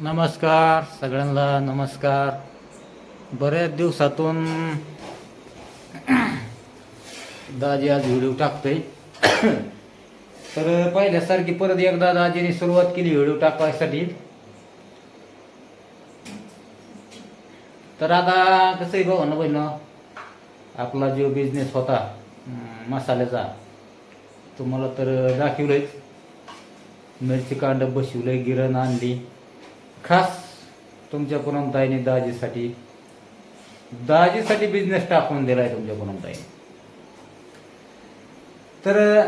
नमस्कार सगळ्यांना नमस्कार. बऱ्याच दिवसातून दाजी आज व्हिडिओ टाकतोय. तर पहिल्यासारखी परत एकदा दाजीने सुरुवात केली व्हिडिओ टाकण्यासाठी तर आता कसं आहे भाऊ ना? बहिण आपला जो बिझनेस होता मसाल्याचा तुम्हाला तर दाखवलंच मिरची कांड बसवलंय गिरण आणली. खास तुमच्या पुनमताईने दाजीसाठी दाजीसाठी बिझनेस टाकून दिला आहे तुमच्या पुनमताईने तर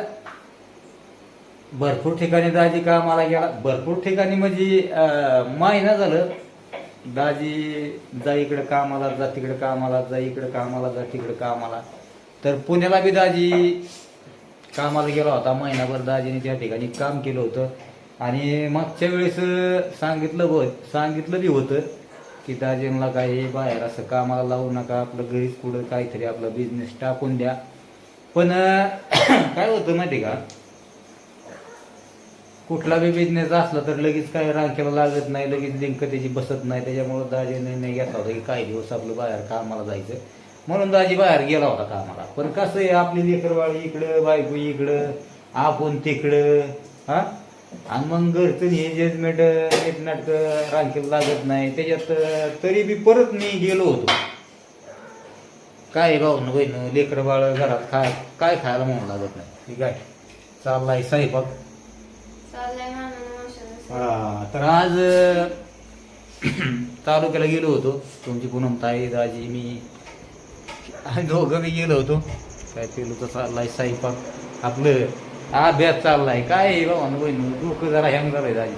भरपूर ठिकाणी दाजी कामाला गेला. भरपूर ठिकाणी म्हणजे अं, महिना झालं. दाजी जा इकडे कामाला जा तिकडे कामाला जा इकडे कामाला जा तिकडे कामाला. तर पुण्याला बी दाजी कामाला गेला होता. महिनाभर दाजीने त्या ठिकाणी काम केलं होतं. आणि मागच्या वेळेस सांगितलं ब सांगितलं बी होतं की दाजींना काही बाहेर असं कामाला लावू नका आपलं घरीच पुढं काहीतरी आपला बिझनेस टाकून द्या. पण काय होतं माहिती का? कुठला बी बिझनेस असला तर लगेच काय रांखेला लागत नाही लगेच लिंक त्याची बसत नाही. त्याच्यामुळं दाजी निर्णय घेतला होता की काही दिवस आपलं बाहेर कामाला जायचं. म्हणून दाजी बाहेर गेला होता कामाला. पण कसं आहे आपली लेकरवाळी इकडं बायको इकडं आपण तिकडं हा? आणि मग घरचं हे जजमेंट नाटक रांखेला लागत नाही त्याच्यात तरी बी परत मी गेलो होतो. काय भाऊ न बहीण लेकरं बाळ घरात खाय काय खायला म्हणून लागत नाही? ठीक आहे चाललाय मावशीनं हा, तर आज तालुक्याला गेलो होतो. तुमची पूनम ताई दाजी मी. दोघं मी गेलो होतो. काय केलं तर चाललाय स्वयंपाक? आपलं अभ्यास चाललाय. काय बाबा बहीण? डोकं जरा हँग झालंय दाजी.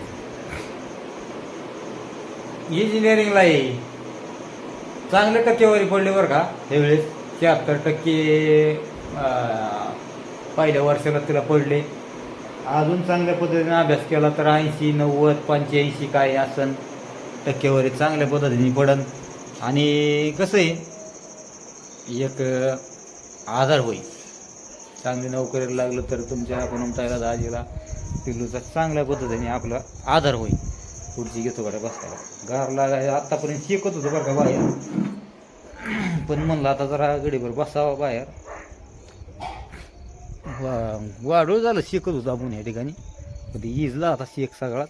इंजिनिअरिंगला आहे चांगल्या टक्केवारी पडले बरं का? त्यावेळेस शहात्तर टक्के पहिल्या वर्षाला तिला पडले. अजून चांगल्या पद्धतीने अभ्यास केला तर ऐंशी नव्वद पंच्याऐंशी काय असन टक्केवारी चांगल्या पद्धतीने पडन. आणि कसं आहे? एक आधार होईल. चांगली नोकरीला लागलं तर तुमच्या ताईला दाजीला पिल्लूचा चांगल्या पद्धतीने आपला आधार होईल. पुढची घेतो बरं बसायला. गार लागायला आतापर्यंत शिकत होतो बरं का बाहेर. पण म्हणलं आता जरा गडीभर बसावा बाहेर. वा वाढू झालं शिकत होतो आपण या ठिकाणी. कधी इजला आता शेक सगळाच.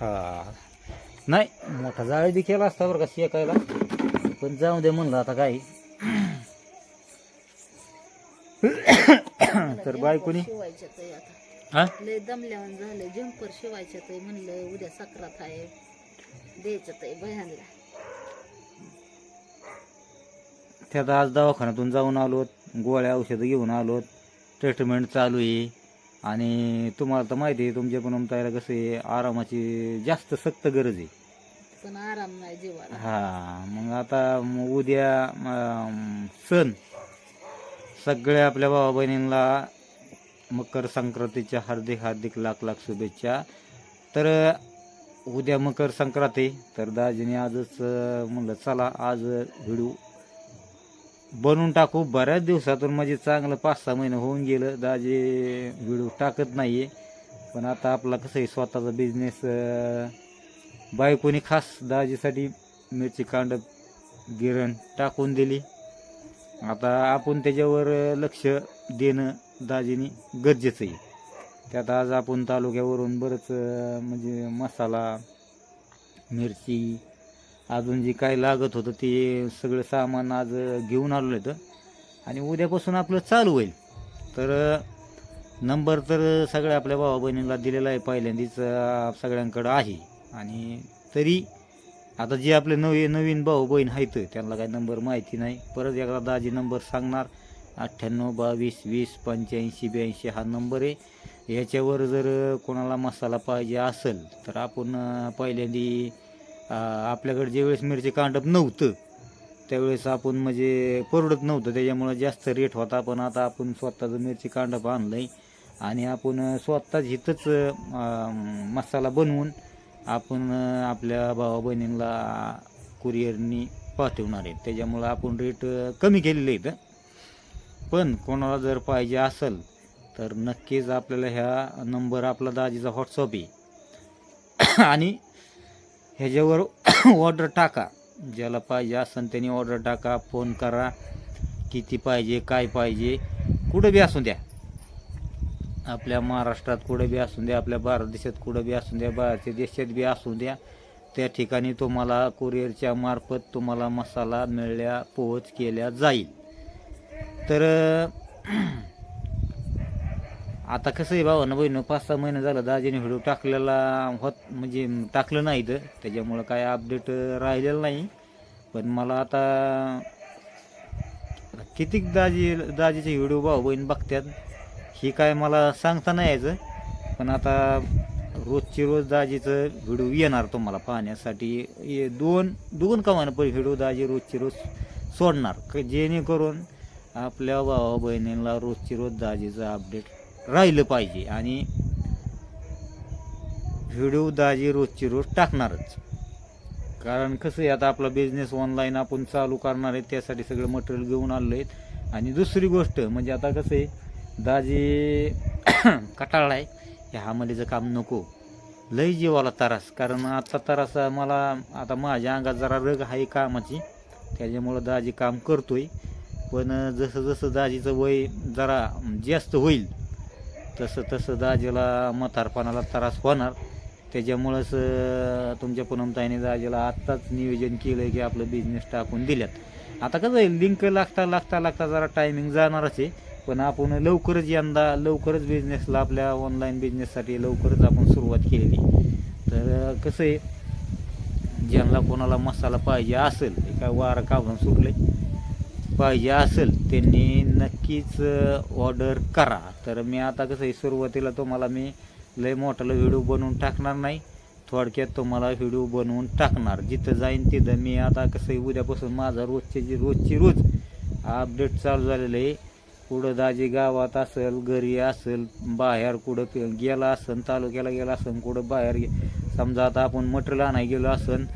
हा. नाही मोठा जाळ केला असता बरं का शेकायला. पण जाऊ दे म्हणलं आता काय तर बायकोनी हा? लय दमल्यावर झालं. ताई म्हणलं उद्या सक्रात आहे. द्यायच्या ताई भयांना त्यात आज दवाखान्यातून जाऊन आलो गोळ्या औषधं घेऊन आलो ट्रीटमेंट चालू आहे. आणि तुम्हाला तर माहिती आहे तुमच्या पण ताईला कसं आहे आरामाची जास्त सक्त गरज आहे. पण आराम नाही जीवाला. हा मग आता मग उद्या अं, सण. सगळ्या आपल्या भावा बहिणींना मकर संक्रांतीच्या हार्दिक हार्दिक लाख लाख शुभेच्छा. तर उद्या मकर संक्रांती. तर दाजीने आजच अं, म्हणलं चला आज व्हिडिओ बनवून टाकू. बऱ्याच दिवसातून म्हणजे चांगलं पाच सहा महिने होऊन गेलं. दाजी व्हिडिओ टाकत नाही पण आता आपला कसं आहे स्वतःचा बिझनेस बायकोनी खास दाजीसाठी मिरची कांड गिरण टाकून दिली. आता आपण त्याच्यावर लक्ष देणं दाजीनी गरजेचं आहे. त्यात आज आपण तालुक्यावरून बरंच म्हणजे मसाला मिरची अजून जे काय लागत होतं ते सगळं सामान आज घेऊन आलो आहे आणि उद्यापासून आपलं चालू होईल. तर नंबर तर सगळ्या आपल्या भावा बहिणीला दिलेला आहे. पहिल्यांदीच सगळ्यांकडं आहे. आणि तरी आता जे आपले नवी नवीन भाऊ बहीण आहेत त्यांना काही नंबर माहिती नाही. परत एकदा दाजी नंबर सांगणार. अठ्ठ्याण्णव बावीस वीस पंच्याऐंशी ब्याऐंशी हा नंबर आहे. याच्यावर जर कोणाला मसाला पाहिजे असेल तर आपण पहिल्यांदी आपल्याकडे ज्यावेळेस मिरची कांडप नव्हतं त्यावेळेस आपण म्हणजे परवडत नव्हतं. त्याच्यामुळं जास्त रेट होता. पण आता आपण स्वतःचं मिरची कांडप आणलं आहे आणि आपण स्वतःच इथंच मसाला बनवून आपण आपल्या भावा बहिणींना कुरिअरनी पाठवणार आहेत त्याच्यामुळं आपण रेट कमी केलेले आहेत. पण कोणाला जर पाहिजे असेल तर नक्कीच आपल्याला ह्या नंबर आपला दाजीचा व्हॉट्सअप आहे. आणि ह्याच्यावर ऑर्डर टाका. ज्याला पाहिजे असेल त्यांनी ऑर्डर टाका फोन करा. किती पाहिजे काय पाहिजे कुठं बी असू द्या. आपल्या महाराष्ट्रात कुठं बी असू द्या आपल्या भारत देशात कुठं बी असू द्या बाहेरच्या देशात बी असू द्या त्या ठिकाणी तुम्हाला कुरिअरच्या मार्फत तुम्हाला मसाला मिळल्या पोहोच केल्या जाईल. तर आता कसं आहे भावा ना पाच सहा महिने झालं दाजीने व्हिडिओ टाकलेला होत म्हणजे टाकलं नाही तर त्याच्यामुळं काय अपडेट राहिलेलं नाही. पण मला आता कितीक दाजी दाजीचे व्हिडिओ भाऊ बहीण बघतात ही काय मला सांगता नाही यायचं पण आता रोजची रोज दाजीचं व्हिडिओ येणार तुम्हाला पाहण्यासाठी. ये- दोन दोन कमानं पण व्हिडिओ दाजी रोजची रोज सोडणार. क- जेणेकरून आपल्या भावा बहिणीला रोजची रोज दाजीचं अपडेट राहिलं पाहिजे आणि व्हिडिओ दाजी रोजची रोज टाकणारच. कारण कसं आहे आता आपला बिझनेस ऑनलाईन आपण चालू करणार आहे त्यासाठी सगळं मटेरियल घेऊन आलो आहेत. आणि दुसरी गोष्ट म्हणजे आता कसं आहे दाजी कटाळला आहे. हे हामलीचं काम नको. लय जीवाला त्रास कारण आता तरास मला आता माझ्या अंगात जरा रग आहे कामाची. त्याच्यामुळं दाजी काम करतोय. पण जसं जसं दाजीचं वय जरा जास्त होईल तसं तसं दाजीला म्हातारपणाला त्रास होणार. त्याच्यामुळंच तुमच्या पुनमताईने दाजीला आत्ताच नियोजन केलं की आपलं बिझनेस टाकून दिल्यात. आता कसं आहे लिंक लागता लागता लागता जरा टायमिंग जाणारच आहे. पण आपण लवकरच यंदा लवकरच बिझनेसला आपल्या ऑनलाईन बिझनेससाठी लवकरच आपण सुरुवात केलेली. तर कसं आहे ज्यांना कोणाला मसाला पाहिजे असेल एका वारा काढून सुटले पाहिजे असेल त्यांनी नक्कीच ऑर्डर करा. तर मी आता कसं आहे सुरुवातीला तुम्हाला मी लय मोठाला व्हिडिओ बनवून टाकणार नाही. थोडक्यात तुम्हाला व्हिडिओ बनवून टाकणार. जिथं जाईन तिथं मी आता कसं आहे उद्यापासून माझा रोजचे जी रोजची रोज अपडेट चालू झालेलं आहे कुठं दाजी गावात असेल घरी असेल बाहेर कुठं पे- गेला असेल तालुक्याला गेला असेल कुठं बाहेर गे समजा आता आपण मटेरियल आणायला गेलो असेल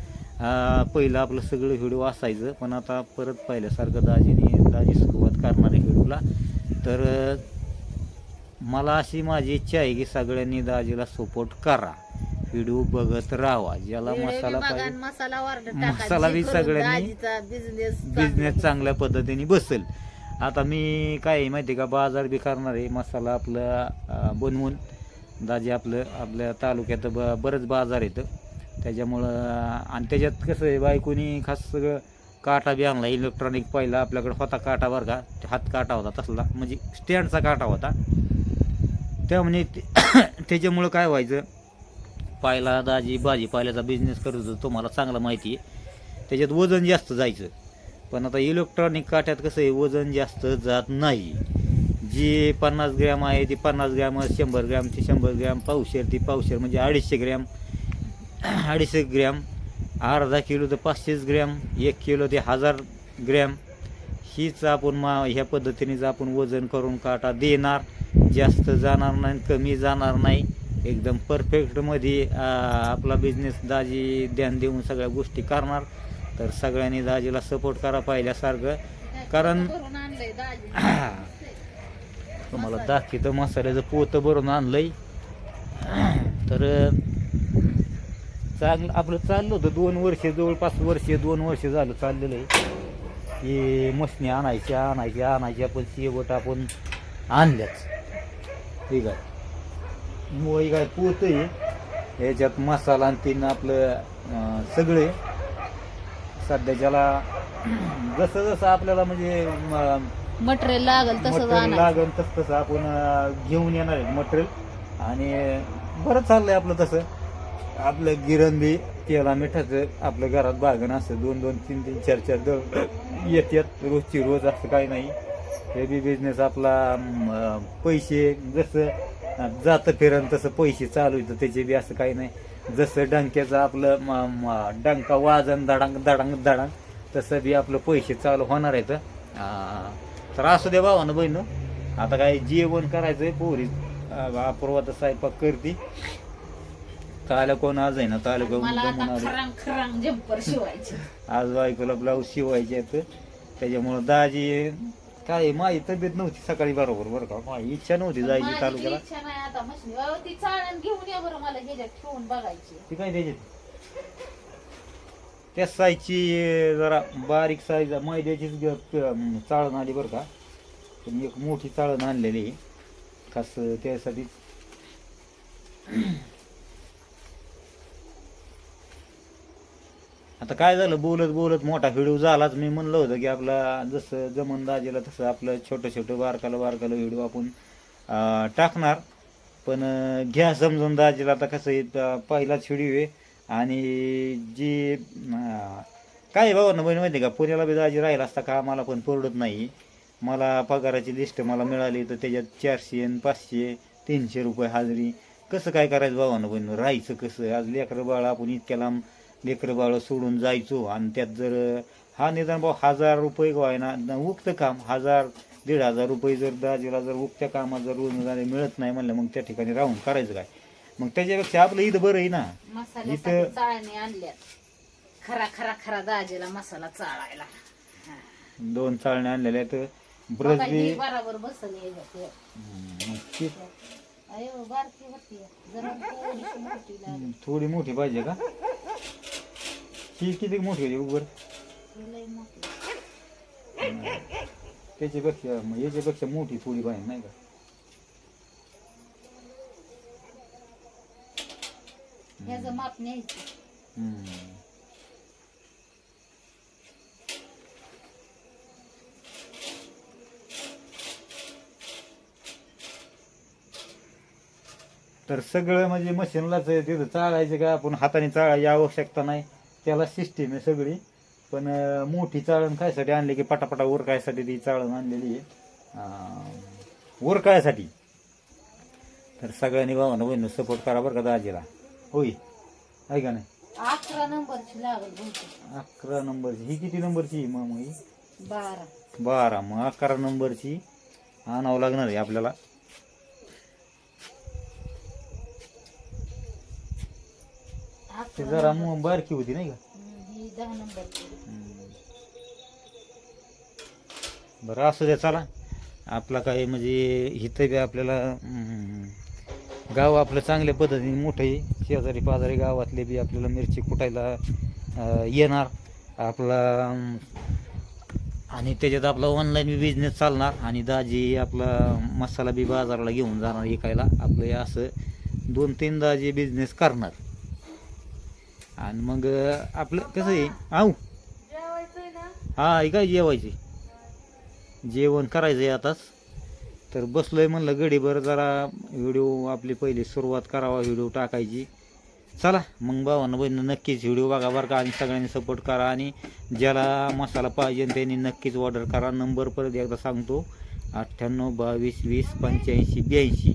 अं, पहिलं आपलं सगळं व्हिडिओ असायचं पण आता परत पाहिल्यासारखं दाजीने दाजी सुरुवात करणार आहे व्हिडिओला. तर मला अशी माझी इच्छा आहे की सगळ्यांनी दाजीला सपोर्ट करा. व्हिडिओ बघत राहावा ज्याला मसाला पाहिजे मसाला बी सगळ्यांनी बिझनेस चांगल्या पद्धतीने बसेल. आता मी काय आहे माहिती आहे का? बाजार बी करणार आहे. मसाला आपलं बनवून दाजी आपलं आपल्या तालुक्यात ब बरंच बाजार येतं त्याच्यामुळं आणि त्याच्यात कसं आहे बायकोनी खास सगळं काटा बी आणला. इलेक्ट्रॉनिक पहिला आपल्याकडे होता काटा बरं का? हात काटा होता तसला. म्हणजे स्टँडचा काटा होता. त्या ते- त्याच्यामुळं काय व्हायचं? पाहिला दाजी भाजीपाल्याचा बिझनेस करत होतो. तुम्हाला चांगला माहिती आहे. त्याच्यात वजन जास्त जायचं. पण आता इलेक्ट्रॉनिक काट्यात कसं आहे वजन जास्त जात नाही. जी पन्नास ग्रॅम आहे ती पन्नास ग्रॅम शंभर ग्रॅम ती शंभर ग्रॅम पावशेर ती पावशेर म्हणजे अडीचशे ग्रॅम अडीचशे ग्रॅम अर्धा किलो तर पाचशेच ग्रॅम एक किलो ते हजार ग्रॅम. हीच आपण मा ह्या पद्धतीनेच आपण वजन करून काटा देणार. जास्त जाणार नाही कमी जाणार नाही. एकदम परफेक्टमध्ये आपला बिझनेस दाजी ध्यान देऊन सगळ्या गोष्टी करणार. तर सगळ्यांनी दाजीला सपोर्ट करा पाहिल्यासारखं. कारण तुम्हाला दाखवतं मसाल्याचं पोतं भरून आणलंय. तर चांगलं आपलं चाललं होतं दोन वर्ष जवळपास वर्ष दोन वर्ष झालं चाललेलं आहे. की मशनी आणायच्या आणायच्या आणायच्या पण शेवट आपण आणल्याच ठीक आहे मुळी काय पोत आहे. याच्यात मसाला आणि तीन आपलं सगळे. सगळे सध्याच्याला जसं जसं आपल्याला म्हणजे मटेरियल लागल तसं मटेरियल लागेल तस तसं आपण अं, घेऊन येणार आहे मटेरियल. आणि बरं चाललंय आपलं तसं. आपलं गिरण बी तेला मिठाचं आपल्या घरात बागण असतं दोन दोन तीन तीन चार चार दर येतात रोजची रोज असं काही नाही. हे बी बिझनेस आपला अं, पैसे जसं अं, जातं फिरण तसं पैसे चालू येतं त्याचे बी असं काही नाही. जसं डंक्याचं आपलं डंका वाजन दडांग दडांग दडांग तसं बी आपलं पैसे चालू होणार आहेत. तर असू दे भावानं बहिण. आता काय जेवण करायचंय पोरी अपूर्वा तर स्वयंपाक करते. काल कोण आज आहे ना शिवायचे. आज बायकोला ब्लाऊज शिवायचे आहेत. त्याच्यामुळं दाजी काय माझी तब्येत नव्हती सकाळी बरोबर बरं का? माझी इच्छा नव्हती जायची माझी तालुक्याला. इच्छा नाही आता मशनी अहो, ती चाळण घेऊन या बरं मला ह्याच्यात ठेवून बघायची. ती काय द्यायची त्या साईजची जरा बारीक साईज मैद्याचीच ग- प- चाळण आली बरं का? पण एक मोठी चाळण आणलेली आहे. खास त्यासाठी आता काय झालं? बोलत बोलत मोठा व्हिडिओ झालाच. मी म्हणलं होतं की आपला जसं जमन दाजीला तसं आपलं छोटं छोटं बारकाला बारकाला व्हिडिओ आपण टाकणार. पण घ्या समजून दाजीला आता कसं आहे पहिलाच व्हिडिओ आहे. आणि जी काय बाबा बहीण माहिती आहे का? पुण्याला बी दाजी राहिला असता का मला पण परवडत नाही. मला पगाराची लिस्ट मला मिळाली तर त्याच्यात चारशे आणि पाचशे तीनशे रुपये हाजरी. कसं काय करायचं बाबांना बहिणी? राहायचं कसं? आज लेकरं बाळ आपण इतक्या लांब लेकरं बाळ सोडून जायचो. आणि त्यात जर हा निदान भाऊ हजार रुपये गोय ना उगतं काम हजार दीड हजार रुपये जर दाजीला जर उगत्या कामात जर रोजगारी मिळत नाही म्हणलं मग त्या ठिकाणी राहून करायचं काय? मग त्याच्यापेक्षा आपलं इथं बरं आहे ना. इथं- चाळणी खरा खरा खरा दाजीला मसाला चाळायला. दोन चाळण्या आणलेल्या ब्रश बघा, बी बराबर बसल थोडी मोठी पाहिजे का? ही किती मोठी होती उबर त्याच्यापेक्षा याच्यापेक्षा मोठी थोडी पाहिजे नाही का? ह्याचं माप तर सगळं म्हणजे मशीनलाच तिथं चाळायचं का आपण हाताने चाळायची आवश्यकता नाही. त्याला सिस्टीम आहे सगळी. पण मोठी चाळण कायसाठी आणली की पटापटा उरकायसाठी ती चाळण आणलेली आहे. उरकायसाठी तर सगळ्यांनी भावानं बहिणी सपोर्ट करा बरं का दाजीला. होई आहे का नाही? अकरा नंबरची लागल अकरा नंबरची. ही किती नंबरची मग ही? बारा. बारा. मग अकरा नंबरची आणावं लागणार आहे आपल्याला. ते जरा. मग बारकी होती नाही का? ही दहा नंबरची बरं असू द्या चला. आपला काय म्हणजे इथं बी आपल्याला हम्म, गाव आपलं चांगल्या पद्धतीने मोठं आहे. शेजारी पाजारी गावातले बी आपल्याला मिरची कुटायला अं, येणार. आपला अं, आणि त्याच्यात आपला ऑनलाईन बी बिझनेस चालणार. आणि दाजी आपला मसाला बी बाजाराला घेऊन जाणार विकायला आपलं हे असं दोन तीन दाजी बिझनेस करणार. आणि मग आपलं कसं आहे? आऊ. हा हे काय जेवायची जेवण करायचं आहे आताच. तर बसलोय म्हणलं गडीभर जरा व्हिडिओ आपली पहिली सुरुवात करावा व्हिडिओ टाकायची. चला मग भावांना बहिणी नक्कीच व्हिडिओ बघा बरं का आणि सगळ्यांनी सपोर्ट करा आणि ज्याला मसाला पाहिजे त्यांनी नक्कीच ऑर्डर करा. नंबर परत एकदा सांगतो. अठ्ठ्याण्णव बावीस वीस पंच्याऐंशी ब्याऐंशी.